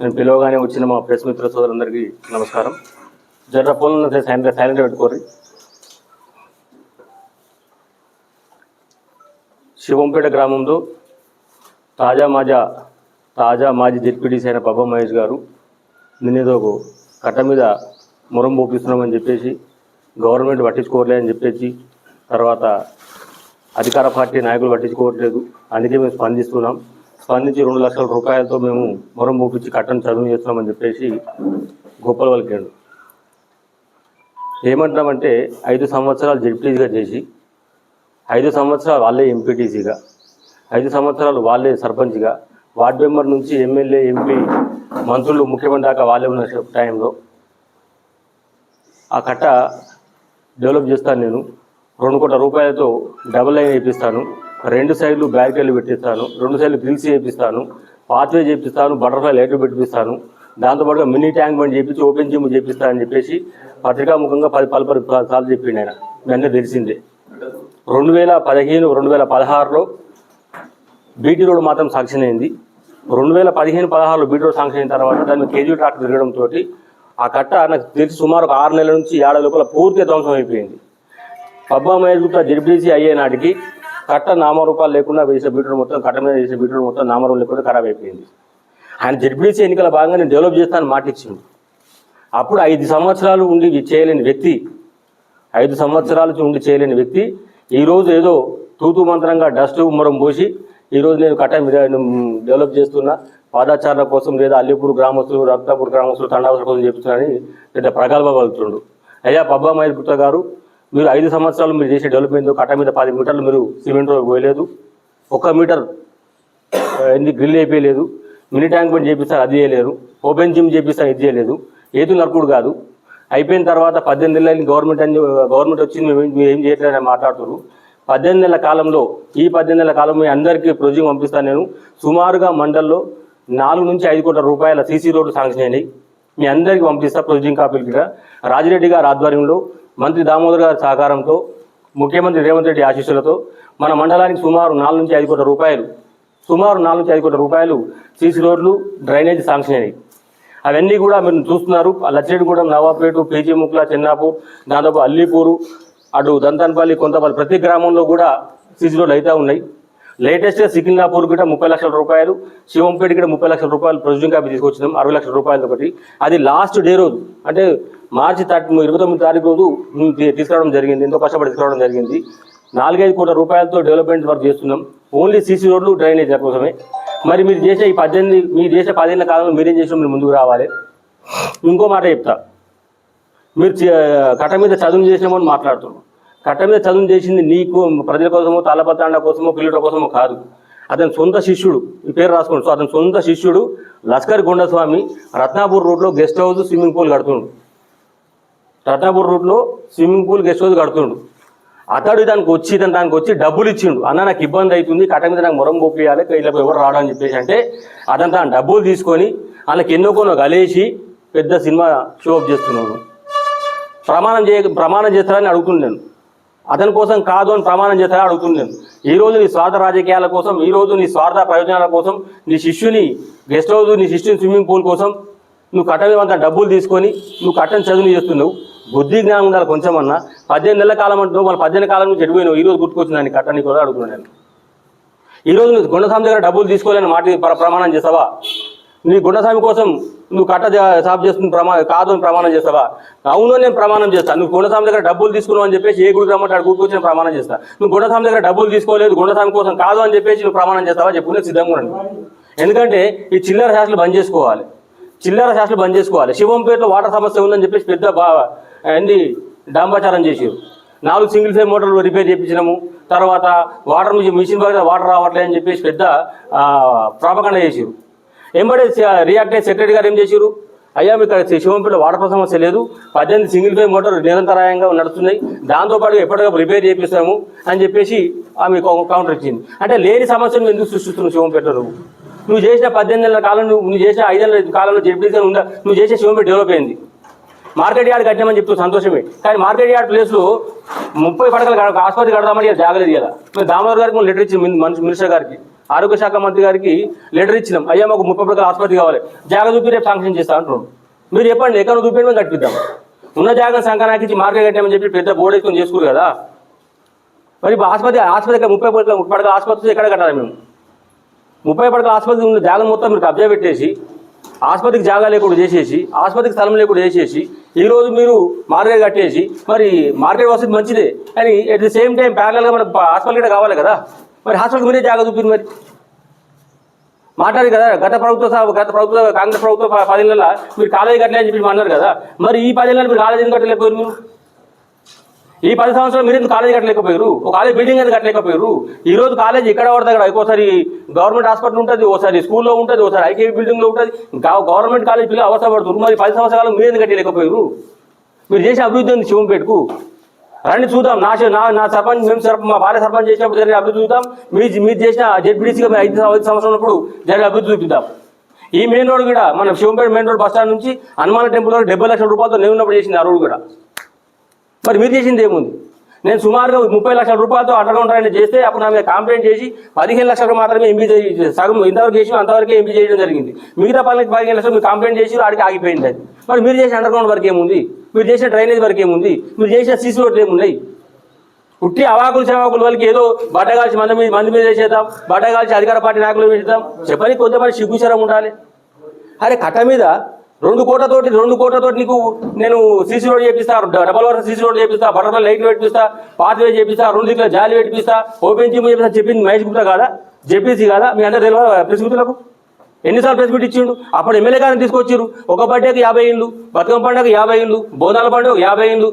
నేను పిలవగానే వచ్చిన మా ప్రెస్ మిత్ర సోదరులందరికీ నమస్కారం. జర్ర ఫోన్ సైలెంట్ సైలెంట్ పెట్టుకోర్రి. శివంపేట గ్రామంలో తాజా మాజా తాజా మాజీ జెడ్పీటీసీ అయిన పబ్బ మహేష్ గారు నిన్నేదో కట్ట మీద మురం పోపిస్తున్నామని చెప్పేసి గవర్నమెంట్ పట్టించుకోవట్లేదు అని చెప్పేసి తర్వాత అధికార పార్టీ నాయకులు పట్టించుకోవట్లేదు. అందుకే మేము స్పందిస్తున్నాం. స్పందించి రెండు లక్షల రూపాయలతో మేము మొరం మూపించి కట్టను చదువు చేస్తున్నామని చెప్పేసి గొప్పల వాళ్ళకేండు ఏమంటామంటే ఐదు సంవత్సరాలు జడ్పీటీసీగా చేసి ఐదు సంవత్సరాలు వాళ్ళే ఎంపీటీసీగా ఐదు సంవత్సరాలు వాళ్ళే సర్పంచ్గా వార్డు మెంబర్ నుంచి ఎమ్మెల్యే ఎంపీ మంత్రులు ముఖ్యమంత్రి దాకా వాళ్ళే ఉన్న టైంలో. ఆ కట్ట డెవలప్ చేస్తాను నేను. రెండు కోట్ల రూపాయలతో డబుల్ లైన్ వేపిస్తాను. రెండు సైడ్లు బ్యారికేడ్లు పెట్టిస్తాను రెండు సైడ్లు గ్రిల్స్ చేపిస్తాను పాత్వే చేపిస్తాను బటర్ఫ్లై లైట్లు పెట్టిస్తాను దాంతోపాటుగా మినీ ట్యాంక్ బండ్ చేపించి ఓపెన్ జిమ్ చేపిస్తాను అని చెప్పేసి పత్రికాముఖంగా పది పలుపరి సార్లు చెప్పిండు ఆయన. మీ తెలిసిందే. రెండు వేల పదిహేను రెండు వేల పదహారులో బీటీ రోడ్ మాత్రం శాంక్షన్ అయింది. రెండు వేల పదిహేను పదహారులో బీటీ రోడ్ శాంక్షన్ అయిన తర్వాత దాన్ని కేజీ ట్రాక్టర్ తిరగడంతో ఆ కట్ట నాకు తెలిసి సుమారు ఒక ఆరు నెలల నుంచి ఏడాది లోపల పూర్తిగా ధ్వంసం అయిపోయింది. పబ్బా మహేష్ గుప్తా జడ్పీసీ అయ్యే నాటికి కట్ట నామరూపాలు లేకుండా వేసే బీటర్ మొత్తం కట్ట మీద వేసే బీటర్ మొత్తం నామరూపం లేకుండా ఖరాబ్ అయిపోయింది. ఆయన జడ్పీసీ ఎన్నికల భాగంగా నేను డెవలప్ చేస్తానని మాట ఇచ్చింది అప్పుడు ఐదు సంవత్సరాలు ఉండి చేయలేని వ్యక్తి ఐదు సంవత్సరాలు ఉండి చేయలేని వ్యక్తి ఈరోజు ఏదో తూతు మంత్రంగా డస్ట్ ఉమ్మరం పోసి ఈరోజు నేను కట్ట మీద డెవలప్ చేస్తున్నా పాదాచారణ కోసం లేదా అల్లిపూర్ గ్రామస్తులు రత్నాపూర్ గ్రామస్తులు తండావసర కోసం చెప్తున్నానని పెద్ద ప్రగల్భ పలుకుతుండు. అయ్యా పబ్బా మహిళ గుప్తా గారు మీరు ఐదు సంవత్సరాలు మీరు చేసే డెవలప్మెంట్ కట్ట మీద పది మీటర్లు మీరు సిమెంట్ రోడ్ పోయలేదు. ఒక మీటర్ ఎన్ని గ్రిల్ వేయలేదు మినీ ట్యాంక్ బండ్ చేపిస్తారు అది చేయలేరు. ఓపెన్ జిమ్ చేపిస్తారు ఇది చేయలేదు. ఏది నరకుడు కాదు. అయిపోయిన తర్వాత పద్దెనిమిది నెలలు గవర్నమెంట్ అని గవర్నమెంట్ వచ్చింది మేము ఏం- చేయట్లేదని మాట్లాడుతున్నారు పద్దెనిమిది నెలల కాలంలో ఈ పద్దెనిమిది నెలల కాలంలో మీ అందరికీ ప్రొజెక్ట్ పంపిస్తాను నేను. సుమారుగా మండల్లో నాలుగు నుంచి ఐదు కోట్ల రూపాయల సీసీ రోడ్లు శాంక్షన్ అయినాయి. మీ అందరికీ పంపిస్తా ప్రొజెక్ట్ కాపీలు కూడా రాజిరెడ్డి గారి ఆధ్వర్యంలో మంత్రి దామోదర్ గారి సహకారంతో ముఖ్యమంత్రి రేవంత్ రెడ్డి ఆశీస్సులతో మన మండలానికి సుమారు నాలుగు నుంచి ఐదు కోట్ల రూపాయలు సుమారు నాలుగు నుంచి ఐదు కోట్ల రూపాయలు సీసీ రోడ్లు డ్రైనేజ్ శాంక్షన్ అయ్యాయి అవన్నీ కూడా మీరు చూస్తున్నారు. లచ్చిరెడ్డిగూడెం నవాపేట పేజీ ముక్ల చెన్నాపూర్ దాదాపు అల్లీపూరు అటు దంతాన్పల్లి కొంతపల్లి ప్రతి గ్రామంలో కూడా సీసీ రోడ్లు అయితే ఉన్నాయి. లేటెస్ట్గా సికింద్రాపూర్ కూడా ముప్పై లక్షల రూపాయలు శివంపేట కూడా ముప్పై లక్షల రూపాయలు ప్రొసీజింగ్ కాపీ తీసుకొచ్చినాం అరవై లక్షల రూపాయలు ఒకటి అది లాస్ట్ డే రోజు. అంటే మార్చి థర్టీ ఇరవై తొమ్మిది తారీఖు రోజు తీసుకురావడం జరిగింది. ఎంతో కష్టపడి తీసుకురావడం జరిగింది. నాలుగైదు కోట్ల రూపాయలతో డెవలప్మెంట్ వర్క్ చేస్తున్నాం. ఓన్లీ సీసీ రోడ్లు డ్రైనేజ్ కోసమే. మరి మీరు చేసే ఈ పద్దెనిమిది మీరు చేసే పదిహేనుల కాలంలో మీరేం చేసిన మీరు ముందుకు రావాలి. ఇంకో మాట చెప్తా. మీరు కట్ట మీద చదువు చేసినామని మాట్లాడుతున్నాం. కట్ట మీద చదువు చేసింది నీకు ప్రజల కోసమో తాళపత్రాండ కోసమో పిల్లల కోసమో కాదు. అతని సొంత శిష్యుడు ఈ పేరు రాసుకోండి. సో అతని సొంత శిష్యుడు లస్కర్ గుండస్వామి రత్నాపూర్ రోడ్లో గెస్ట్ హౌస్ స్విమ్మింగ్ పూల్ కడుతుండు రత్నాపూర్ రూట్లో స్విమ్మింగ్ పూల్ గెస్ట్ హౌస్ కడుతుండు. అతడు దానికి వచ్చి ఇతను దానికి వచ్చి డబ్బులు ఇచ్చిండు. అన్న నాకు ఇబ్బంది అవుతుంది కట్ట మీద నాకు మొరం పోపియాలి ఇలా ఎవరు రావడం అని చెప్పేసి అంటే అతను తన డబ్బులు తీసుకొని వాళ్ళకి ఎన్నో కొన్ని గలేసి పెద్ద సినిమా షో అప్ చేస్తున్నాడు. ప్రమాణం చేయ ప్రమాణం చేస్తారని అడుగుతున్నాను అతని కోసం కాదు అని ప్రమాణం చేస్తారని అడుగుతున్నాను ఈ రోజు నీ స్వార్థ రాజకీయాల కోసం ఈ రోజు నీ స్వార్థ ప్రయోజనాల కోసం నీ శిష్యుని గెస్ట్ హౌస్ నీ శిష్యుని స్విమ్మింగ్ పూల్ కోసం నువ్వు కట్టమంత డబ్బులు తీసుకొని నువ్వు కట్టని చదువుని చేస్తున్నావు. బుద్ధి జ్ఞానం ఉండాలి కొంచెం అన్నా పద్దెనిమిది నెలల కాలం అంటున్నావు మళ్ళీ పద్దెనిమిది కాలం నుంచి చెడిపోయినావు. ఈ రోజు గుర్తుకొచ్చిందని కట్టని కూడా అడుగుతున్నాను నేను. ఈ రోజు నువ్వు గుండస్వామి దగ్గర డబ్బులు తీసుకోలేని మాట ప్రమాణం చేస్తావా నీ గుండస్వామి కోసం నువ్వు కట్ట జా- సాఫ్ చేస్తున్న ప్రమా కాదు అని ప్రమాణం చేస్తావా అవును నేను ప్రమాణం చేస్తాను నువ్వు గుండస్వామి దగ్గర డబ్బులు తీసుకున్నావు అని చెప్పేసి ఏ గుడికి రమ్మంటే అక్కడ గుడికి ప్రమాణం చేస్తా. నువ్వు గుండస్వామి దగ్గర డబ్బులు తీసుకోలేదు గుండస్వామి కోసం కాదు అని చెప్పేసి నువ్వు ప్రమాణం చేస్తావా? చెప్పు నేను సిద్ధంగా ఎందుకంటే ఈ చిల్లర శాస్త్రాలు బంద్ చేసుకోవాలి. చిల్లర శాస్త్రాలు బంద్ చేసుకోవాలి. శివంపేటలో వాటర్ సమస్య ఉందని చెప్పేసి పెద్ద అన్ని డాంబాచారం చేసారు నాలుగు సింగిల్ ఫేమ్ మోటార్లు రిపేర్ చేయించినాము. తర్వాత వాటర్ నుంచి మిషన్ బాగా వాటర్ రావట్లేదు అని చెప్పేసి పెద్ద ప్రాపకండ చేసారు ఎంబడే రియాక్ట్ అయ్యి సెక్రటరీ గారు ఏం చేశారు? అయ్యా మీకు శివంపల్లి వాటర్ సమస్య లేదు. పద్దెనిమిది సింగిల్ ఫేమ్ మోటార్ నిరంతరాయంగా నడుస్తున్నాయి. దాంతోపాటు ఎప్పటికప్పుడు రిపేర్ చేపిస్తాము అని చెప్పేసి ఆమె కౌంటర్ ఇచ్చింది. అంటే లేని సమస్యను ఎందుకు సృష్టిస్తున్నావు శివంపేట నువ్వు? నువ్వు చేసిన పద్దెనిమిది నెలల కాలం నువ్వు నువ్వు చేసిన నెలల కాలంలో జడ్పీసీ ఉందా నువ్వు చేసే శివంపేట డెవలప్ అయింది. మార్కెట్ యార్డ్ కట్టినామని చెప్తూ సంతోషమే. కానీ మార్కెట్ యార్డ్ ప్లేస్లో ముప్పై పడకలు ఆసుపత్రి కడదామని జాగ్రత్త చేయాలి మేము దామోదర్ గారికి లెటర్ ఇచ్చి మనిషి మినిస్టర్ గారికి ఆరోగ్య శాఖ మంత్రి గారికి లెటర్ ఇచ్చినాం. అయ్యా మాకు ముప్పై ప్రకారం ఆసుపత్రి కావాలి. జాగ్రత్త చూపి రేపు శాంక్షన్ చేస్తా అంటున్నాం మీరు చెప్పండి ఎక్కడ చూపించడం మేము కట్టిద్దాం. ఉన్న జాగ్రత్త సంకనాకి మార్కెట్ కట్టామని చెప్పి పెద్ద బోర్డు వేసుకొని చేసుకోరు కదా. మరి ఆసుపత్రి ఆసుపత్రి ముప్పై పడకల ముప్పై పడకల ఆసుపత్రి ఎక్కడ కట్టాలి మేము? ముప్పై పడకల ఆసుపత్రి ఉన్న జాగ్రత్త మొత్తం మీరు కబ్జా పెట్టేసి ఆసుపత్రికి జాగా లేకుండా చేసేసి ఆసుపత్రికి స్థలం లేకుండా చేసేసి ఈ రోజు మీరు మార్కెట్ కట్టేసి మరి మార్కెట్ వసతి మంచిదే కానీ ఎట్ ది సేమ్ టైం ప్యారలల్గా మనకు హాస్పిటల్ కూడా కావాలి కదా. మరి హాస్పిటల్కి మీరే జాగా చూపింది మరి. మాట్లాడి కదా గత ప్రభుత్వ గత ప్రభుత్వ కాంగ్రెస్ ప్రభుత్వ ప- పదేళ్ళ మీరు కాలేజీ కట్టలేదని చెప్పి అన్నారు కదా. మరి ఈ పదేళ్ళ మీరు కాలేజీ కట్టలేకపోయారు మీరు? ఈ పది సంవత్సరాలు మీరు ఎందుకు కాలేజీ కట్టలేకపోయారు? ఒక కాలేజ్ బిల్డింగ్ ఎందుకు కట్టలేకపోయారు? ఈ రోజు కాలేజ్ ఎక్కడ పడితే అక్కడ ఒక్కోసారి గవర్నమెంట్ హాస్పిటల్ ఉంటుంది ఒకసారి స్కూల్లో ఉంటుంది ఒకసారి ఐకేపీ బిల్డింగ్లో ఉంటుంది. గవర్నమెంట్ కాలేజ్ పిల్లలు అవసరం మరి పది సంవత్సరాలు మీరు ఎందుకు కట్టలేకపోయారు? మీరు చేసే అభివృద్ధి ఉంది శివంపేటకు? రండి చూద్దాం. నా నా నా సర్పంచ్ మేము సర్పంచ్ మా భార్య సర్పంచ్ చేసినప్పుడు జరిగిన అభివృద్ధి చూద్దాం. మీరు మీరు చేసిన జెడ్పీడీసీగా ఐదు ఐదు సంవత్సరం ఉన్నప్పుడు జరిగిన అభివృద్ధి చూపిద్దాం. ఈ మెయిన్ రోడ్ కూడా మన Shivampet main road bus stand నుంచి హనుమాన్ టెంపుల్ వరకు డెబ్బై లక్షల రూపాయలతో నేను ఉన్నప్పుడు చేసింది ఆ రోడ్ కూడా. మరి మీరు చేసింది ఏముంది? నేను సుమారుగా ముప్పై లక్షల రూపాయలతో అటల్ ఉంటారని చేస్తే అప్పుడు నా మీద కంప్లైంట్ చేసి పదిహేను లక్షలు మాత్రమే ఎంపీ సగం ఇంతవరకు చేసి అంతవరకే ఎంపీ చేయడం జరిగింది. మిగతా పనులకి పదిహేను లక్షలు మీరు కంప్లైంట్ చేసి ఆడికి ఆగిపోయింది. అది మరి మీరు చేసిన అండర్ గ్రౌండ్ వర్క్ ఏముంది? మీరు చేసిన డ్రైనేజ్ వరకు ఏముంది? మీరు చేసిన సీసీ రోడ్లు ఏమున్నాయి? ఉట్టి అవాకులు చెవాకులు వాళ్ళకి ఏదో బట్టగాల్చి మంది మీద మంది మీద వేసేద్దాం బట్టగాల్చి అధికార పార్టీ నాయకులు వేసేద్దాం. చెప్పని కొంతమంది సిగ్గుచరం ఉండాలి. అరే కట్ట మీద రెండు కోట్లతోటి రెండు కోట్లతోటి నీకు నేను సీసీ రోడ్ చేపిస్తా డబల్ వర్క్ సీసీ రోడ్ చేపిస్తా బటర్ఫ్లై లైట్ పెట్టిస్తా పాత్వే చేపిస్తా రెండు దిక్కుల జాలి పెట్టిస్తా ఓపెన్ జిమ్ చేపిస్తా చెప్పింది మహేష్ గుప్తా కాదా? జెపిసి కాదా? మీ అందరు తెలియదు ప్రెస్ గుర్తులకు? ఎన్నిసార్లు ప్రెస్ మీట్ ఇచ్చిండు అప్పుడు ఎమ్మెల్యే గారిని తీసుకొచ్చారు ఒక బర్త్డేకి యాభై ఇండ్లు బతుకమ్మ పండుగ యాభై ఇండ్లు బోనాల పండుగ యాభై ఇండ్లు